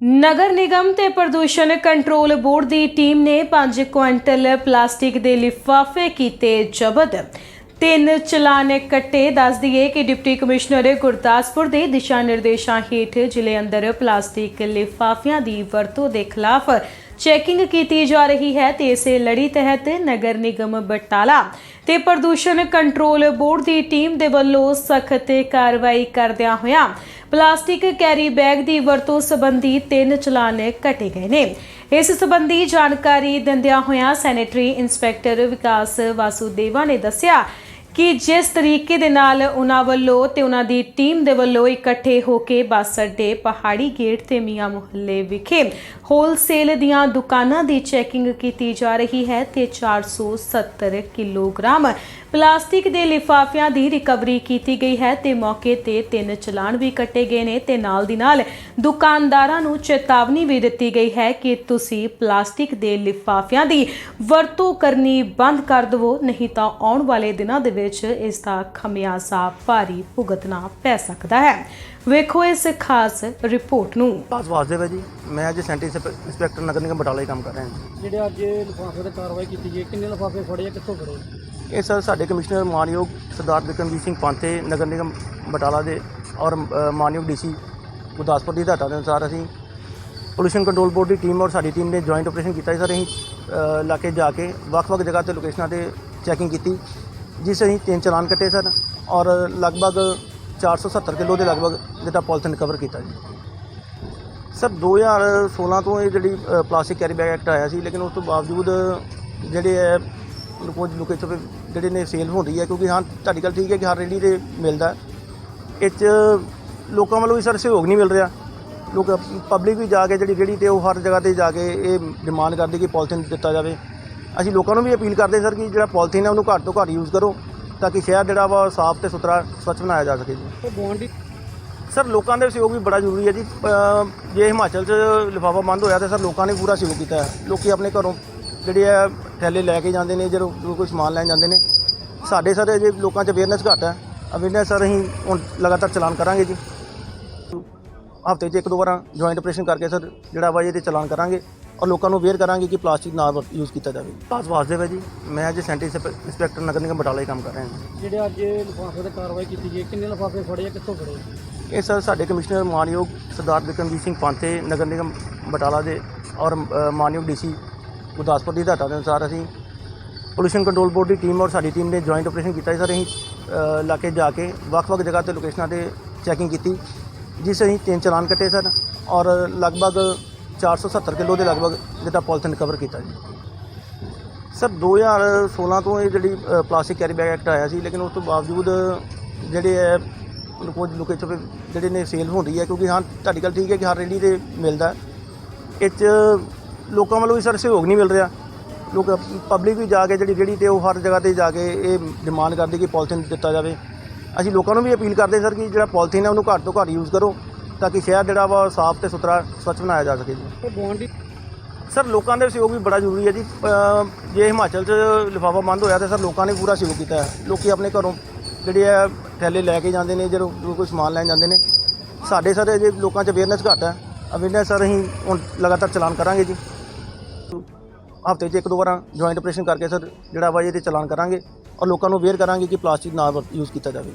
ਨਗਰ ਨਿਗਮ ਤੇ ਪ੍ਰਦੂਸ਼ਣ control board ਦੀ ਟੀਮ ਨੇ 5 ਕੁਇੰਟਲ ਪਲਾਸਟਿਕ ਦੇ ਲਿਫਾਫੇ ਕੀਤੇ ਜ਼ਬਤ। ਤਿੰਨ ਚਲਾਨ ਕੱਟੇ ਦੱਸ ਦਈਏ ਕਿ ਡਿਪਟੀ ਕਮਿਸ਼ਨਰ ਗੁਰਦਾਸਪੁਰ ਦੇ ਦਿਸ਼ਾ ਨਿਰਦੇਸ਼ਾਂ ਹੇਠ ਜ਼ਿਲ੍ਹੇ ਅੰਦਰ ਪਲਾਸਟਿਕ ਲਿਫਾਫਿਆਂ ਦੀ ਵਰਤੋਂ ਦੇ ਖਿਲਾਫ ਚੈਕਿੰਗ ਕੀਤੀ ਜਾ ਰਹੀ ਹੈ ਤੇ ਇਸੇ ਲੜੀ ਤਹਿਤ ਨਗਰ ਨਿਗਮ ਬਟਾਲਾ ਤੇ ਪ੍ਰਦੂਸ਼ਣ ਕੰਟਰੋਲ ਬੋਰਡ ਦੀ ਟੀਮ ਦੇ ਵੱਲੋਂ ਸਖਤ ਕਾਰਵਾਈ ਕਰਦਿਆਂ ਹੋਇਆਂ ਪਲਾਸਟਿਕ ਕੈਰੀ ਬੈਗ ਦੀ ਵਰਤੋਂ ਸੰਬੰਧੀ ਤਿੰਨ ਚਲਾਨ ਕੱਟੇ ਗਏ ਨੇ। ਇਸ ਸੰਬੰਧੀ ਜਾਣਕਾਰੀ ਦਿੰਦਿਆਂ ਹੋਇਆਂ ਸੈਨੇਟਰੀ ਇੰਸਪੈਕਟਰ ਵਿਕਾਸ ਵਾਸੂਦੇਵਾ ਨੇ ਦੱਸਿਆ ਕਿ ਜਿਸ ਤਰੀਕੇ ਦੇ ਨਾਲ ਉਹਨਾਂ ਵੱਲੋਂ ਤੇ ਉਹਨਾਂ ਦੀ ਟੀਮ ਦੇ ਵੱਲੋਂ ਇਕੱਠੇ ਹੋ ਕੇ ਬੱਸ ਅੱਡੇ ਪਹਾੜੀ ਗੇਟ ਤੇ ਮੀਆਂ ਮੁਹੱਲੇ ਵਿਖੇ ਹੋਲਸੇਲ ਦੀਆਂ ਦੁਕਾਨਾਂ ਦੀ ਚੈਕਿੰਗ ਕੀਤੀ ਜਾ ਰਹੀ ਹੈ ਤੇ 470 ਕਿਲੋਗ੍ਰਾਮ ਪਲਾਸਟਿਕ ਦੇ ਲਿਫਾਫਿਆਂ ਦੀ ਰਿਕਵਰੀ ਕੀਤੀ ਗਈ ਹੈ ਤੇ ਮੌਕੇ ਤੇ ਤਿੰਨ ਚਲਾਨ ਵੀ ਕੱਟੇ ਗਏ ਨੇ ਤੇ ਨਾਲ ਦੀ ਨਾਲ ਦੁਕਾਨਦਾਰਾਂ ਨੂੰ ਚੇਤਾਵਨੀ ਵੀ ਦਿੱਤੀ ਗਈ ਹੈ ਕਿ ਤੁਸੀਂ ਪਲਾਸਟਿਕ ਦੇ ਲਿਫਾਫਿਆਂ ਦੀ ਵਰਤੋਂ ਕਰਨੀ ਬੰਦ ਕਰ ਦਿਵੋ ਨਹੀਂ ਤਾਂ ਆਉਣ ਵਾਲੇ ਦਿਨਾਂ ਦੇ ਵਿੱਚ ਇਸ ਦਾ ਖਮਿਆਜ਼ਾ ਭਾਰੀ ਭੁਗਤਣਾ ਪੈ ਸਕਦਾ ਹੈ। ਵੇਖੋ ਇਸ ਖਾਸ ਰਿਪੋਰਟ ਨੂੰ। ਦਾਸ ਵਾਸਦੇਵ ਹੈ ਜੀ ਮੈਂ ਅੱਜ ਸੈਂਟਰੀ ਇੰਸਪੈਕਟਰ ਨਗਰ ਨਿਗਮ ਬਟਾਲਾ ਹੀ ਕੰਮ ਕਰ ਰਿਹਾ ਹਾਂ ਜਿਹੜੇ ਅੱਜ ਲਿਫਾਫੇ ਤੇ ਕਾਰਵਾਈ ਕੀਤੀ ਗਈ ਕਿੰਨੇ ਲਿਫਾਫੇ ਫੜੇ ਆ ਕਿੱਥੋਂ ਫੜੇ ਇਹ ਸਰ ਸਾਡੇ ਕਮਿਸ਼ਨਰ ਮਾਨਯੋਗ ਸਰਦਾਰ ਬਿਕਰਮਜੀਤ ਸਿੰਘ ਪੰਥੇ ਨਗਰ ਨਿਗਮ ਬਟਾਲਾ ਦੇ ਔਰ ਮਾਨਯੋਗ ਡੀਸੀ ਗੁਰਦਾਸਪੁਰ ਦੀ ਹਦਾਇਤਾਂ ਦੇ ਅਨੁਸਾਰ ਅਸੀਂ ਪੋਲੂਸ਼ਨ ਕੰਟਰੋਲ ਬੋਰਡ ਦੀ ਟੀਮ ਔਰ ਸਾਡੀ ਟੀਮ ਨੇ ਜੁਆਇੰਟ ਆਪਰੇਸ਼ਨ ਕੀਤਾ ਸੀ ਸਰ। ਅਸੀਂ ਅ, ਇਲਾਕੇ ਜਾ ਕੇ ਵੱਖ-ਵੱਖ ਜਗ੍ਹਾ ਤੇ ਲੋਕੇਸ਼ਨਾਂ ਤੇ ਚੈਕਿੰਗ ਕੀਤੀ ਜਿਸ 'ਚ ਅਸੀਂ ਤਿੰਨ ਚਲਾਨ ਕੱਟੇ ਸਰ ਔਰ ਲਗਭਗ 470 ਕਿਲੋ ਦੇ ਲਗਭਗ ਜਿਹੜਾ ਪੋਲੀਥੀਨ ਕਵਰ ਕੀਤਾ ਜੀ। ਸਰ 2016 ਤੋਂ ਇਹ ਜਿਹੜੀ ਪਲਾਸਟਿਕ ਕੈਰੀ ਬੈਗ ਐਕਟ ਆਇਆ ਸੀ ਲੇਕਿਨ ਉਸ ਤੋਂ ਬਾਵਜੂਦ ਜਿਹੜੇ ਹੈ ਕੁਝ ਲੋਕੇਸ਼ਨ ਜਿਹੜੇ ਨੇ ਸੇਲ ਹੁੰਦੀ ਹੈ ਕਿਉਂਕਿ ਹਾਂ ਤੁਹਾਡੀ ਗੱਲ ਠੀਕ ਹੈ ਕਿ ਹਰ ਰੇੜੀ ਤੇ ਮਿਲਦਾ। ਇਹ 'ਚ ਲੋਕਾਂ ਵੱਲੋਂ ਵੀ ਸਰ ਸਹਿਯੋਗ ਨਹੀਂ ਮਿਲ ਰਿਹਾ। ਲੋਕ ਪਬਲਿਕ ਵੀ ਜਾ ਕੇ ਜਿਹੜੀ ਰੇੜੀ ਤੇ ਉਹ ਹਰ ਜਗ੍ਹਾ ਤੇ ਜਾ ਕੇ ਇਹ ਡਿਮਾਂਡ ਕਰਦੀ ਕਿ ਪੋਲੀਥੀਨ ਦਿੱਤਾ ਜਾਵੇ। ਅਸੀਂ ਲੋਕਾਂ ਨੂੰ ਵੀ ਅਪੀਲ ਕਰਦੇ ਸਰ ਕਿ ਜਿਹੜਾ ਪੋਲੀਥੀਨ ਹੈ ਉਹਨੂੰ ਘੱਟ ਤੋਂ ਘੱਟ ਯੂਜ਼ ਕਰੋ ਤਾਂ ਕਿ ਸ਼ਹਿਰ ਜਿਹੜਾ ਵਾ ਸਾਫ਼ ਤੇ ਸੁਥਰਾ ਸਵੱਛ ਬਣਾਇਆ ਜਾ ਸਕੇ ਜੀ। ਸਰ ਲੋਕਾਂ ਦੇ ਸਹਿਯੋਗ ਵੀ ਬੜਾ ਜ਼ਰੂਰੀ ਹੈ ਜੀ। ਜੇ ਹਿਮਾਚਲ 'ਚ ਲਿਫਾਫਾ ਬੰਦ ਹੋਇਆ ਤਾਂ ਸਰ ਲੋਕਾਂ ਨੇ ਪੂਰਾ ਸਹਿਯੋਗ ਕੀਤਾ ਹੈ। ਲੋਕੀ ਆਪਣੇ ਘਰੋਂ ਜਿਹੜੇ ਆ ਥੈਲੇ ਲੈ ਕੇ ਜਾਂਦੇ ਨੇ ਜਦੋਂ ਜਦੋਂ ਕੋਈ ਸਮਾਨ ਲੈਣ ਜਾਂਦੇ ਨੇ। ਸਾਡੇ ਸਰ ਜੇ ਲੋਕਾਂ 'ਚ ਅਵੇਅਰਨੈਸ ਘੱਟ ਹੈ। ਅਵੇਅਰਨੈਸ ਸਰ ਅਸੀਂ ਹੁਣ ਲਗਾਤਾਰ ਚਲਾਨ ਕਰਾਂਗੇ ਜੀ। ਹਫ਼ਤੇ 'ਚ ਇੱਕ ਦੋ ਵਾਰ ਜੁਆਇੰਟ ਆਪਰੇਸ਼ਨ ਕਰਕੇ ਸਰ ਜਿਹੜਾ ਵਾ ਇਹਦੇ ਚਲਾਨ ਕਰਾਂਗੇ ਔਰ ਲੋਕਾਂ ਨੂੰ ਅਵੇਅਰ ਕਰਾਂਗੇ ਕਿ ਪਲਾਸਟਿਕ ਨਾ ਯੂਜ਼ ਕੀਤਾ ਜਾਵੇ। ਦਾਸ ਵਾਸਦੇਵ ਹੈ ਜੀ ਮੈਂ ਅੱਜ ਸੈਂਟਰੀ ਇੰਸਪੈਕਟਰ ਨਗਰ ਨਿਗਮ ਬਟਾਲਾ ਹੀ ਕੰਮ ਕਰ ਰਿਹਾ ਹਾਂ। ਜਿਹੜੇ ਅੱਜ ਲਿਫਾਫੇ ਤੇ ਕਾਰਵਾਈ ਕੀਤੀ ਗਈ ਕਿੰਨੇ ਲਿਫਾਫੇ ਫੜੇ ਆ ਕਿੱਥੋਂ ਫੜੇ ਇਹ ਸਰ ਸਾਡੇ ਕਮਿਸ਼ਨਰ ਮਾਨਯੋਗ ਸਰਦਾਰ ਬਿਕਰਮਜੀਤ ਸਿੰਘ ਪੰਥੇ ਨਗਰ ਨਿਗਮ ਬਟਾਲਾ ਦੇ ਔਰ ਮਾਨਯੋਗ ਡੀਸੀ ਗੁਰਦਾਸਪੁਰ ਦੀ ਹਦਾਇਤਾਂ ਦੇ ਅਨੁਸਾਰ ਅਸੀਂ ਪੋਲੂਸ਼ਨ ਕੰਟਰੋਲ ਬੋਰਡ ਦੀ ਟੀਮ ਔਰ ਸਾਡੀ ਟੀਮ ਨੇ ਜੁਆਇੰਟ ਆਪਰੇਸ਼ਨ ਕੀਤਾ ਸੀ ਸਰ। ਅਸੀਂ ਇਲਾਕੇ ਜਾ ਕੇ ਵੱਖ-ਵੱਖ ਜਗ੍ਹਾ ਤੇ ਲੋਕੇਸ਼ਨਾਂ ਤੇ ਚੈਕਿੰਗ ਕੀਤੀ। ਜਿਸ ਅਸੀਂ ਤਿੰਨ ਚਲਾਨ ਕੱਟੇ ਸਰ ਔਰ ਲਗਭਗ 470 ਕਿਲੋ ਦੇ ਲਗਭਗ ਜਿਹੜਾ ਪੋਲੀਥੀਨ ਕਵਰ ਕੀਤਾ ਜੀ। ਸਰ 2016 ਤੋਂ ਇਹ ਜਿਹੜੀ ਪਲਾਸਟਿਕ ਕੈਰੀ ਬੈਗ ਐਕਟ ਆਇਆ ਸੀ, ਲੇਕਿਨ ਉਸ ਤੋਂ ਬਾਵਜੂਦ ਜਿਹੜੇ ਹੈ ਕੁਝ ਲੋਕੇਸ਼ਨ ਜਿਹੜੇ ਨੇ ਸੇਲ ਹੁੰਦੀ ਹੈ, ਕਿਉਂਕਿ ਹਾਂ, ਤੁਹਾਡੀ ਗੱਲ ਠੀਕ ਹੈ ਕਿ ਹਰ ਰੇੜੀ ਤੇ ਮਿਲਦਾ ਇਹ 'ਚ ਲੋਕਾਂ ਵੱਲੋਂ ਵੀ ਸਰ ਸਹਿਯੋਗ ਨਹੀਂ ਮਿਲ ਰਿਹਾ। ਲੋਕ ਪਬਲਿਕ ਵੀ ਜਾ ਕੇ ਜਿਹੜੀ ਰੇੜੀ ਤੇ ਉਹ ਹਰ ਜਗ੍ਹਾ ਤੇ ਜਾ ਕੇ ਇਹ ਡਿਮਾਂਡ ਕਰਦੀ ਕਿ ਪੋਲੀਥੀਨ ਦਿੱਤਾ ਜਾਵੇ। ਅਸੀਂ ਲੋਕਾਂ ਨੂੰ ਵੀ ਅਪੀਲ ਕਰਦੇ ਸਰ ਕਿ ਜਿਹੜਾ ਪੋਲੀਥੀਨ ਹੈ ਉਹਨੂੰ ਘੱਟ ਤੋਂ ਘੱਟ ਯੂਜ਼ ਕਰੋ ਤਾਂ ਕਿ ਸ਼ਹਿਰ ਜਿਹੜਾ ਵਾ ਸਾਫ਼ ਤੇ ਸੁਥਰਾ ਸਵੱਛ ਬਣਾਇਆ ਜਾ ਸਕੇ ਜੀ। ਸਰ ਲੋਕਾਂ ਦੇ ਸਹਿਯੋਗ ਵੀ ਬੜਾ ਜ਼ਰੂਰੀ ਹੈ ਜੀ। ਜੇ ਹਿਮਾਚਲ 'ਚ ਲਿਫਾਫਾ ਬੰਦ ਹੋਇਆ ਤਾਂ ਸਰ ਲੋਕਾਂ ਨੇ ਪੂਰਾ ਸਹਿਯੋਗ ਕੀਤਾ ਹੈ। ਲੋਕੀ ਆਪਣੇ ਘਰੋਂ ਜਿਹੜੇ ਆ ਥੈਲੇ ਲੈ ਕੇ ਜਾਂਦੇ ਨੇ ਜਦੋਂ ਜਦੋਂ ਕੋਈ ਸਮਾਨ ਲੈਣ ਜਾਂਦੇ ਨੇ। ਸਾਡੇ ਸਰ ਜੇ ਲੋਕਾਂ 'ਚ ਅਵੇਅਰਨੈਸ ਘੱਟ ਹੈ। ਅਵੇਅਰਨੈਸ ਸਰ ਅਸੀਂ ਹੁਣ ਲਗਾਤਾਰ ਚਲਾਨ ਕਰਾਂਗੇ ਜੀ। ਹਫ਼ਤੇ 'ਚ ਇੱਕ ਦੋ ਵਾਰ ਜੁਆਇੰਟ ਆਪਰੇਸ਼ਨ ਕਰਕੇ ਸਰ ਜਿਹੜਾ ਵਾ ਇਹਦੇ ਚਲਾਨ ਕਰਾਂਗੇ ਔਰ ਲੋਕਾਂ ਨੂੰ ਅਵੇਅਰ ਕਰਾਂਗੇ ਕਿ ਪਲਾਸਟਿਕ ਨਾ ਯੂਜ਼ ਕੀਤਾ ਜਾਵੇ।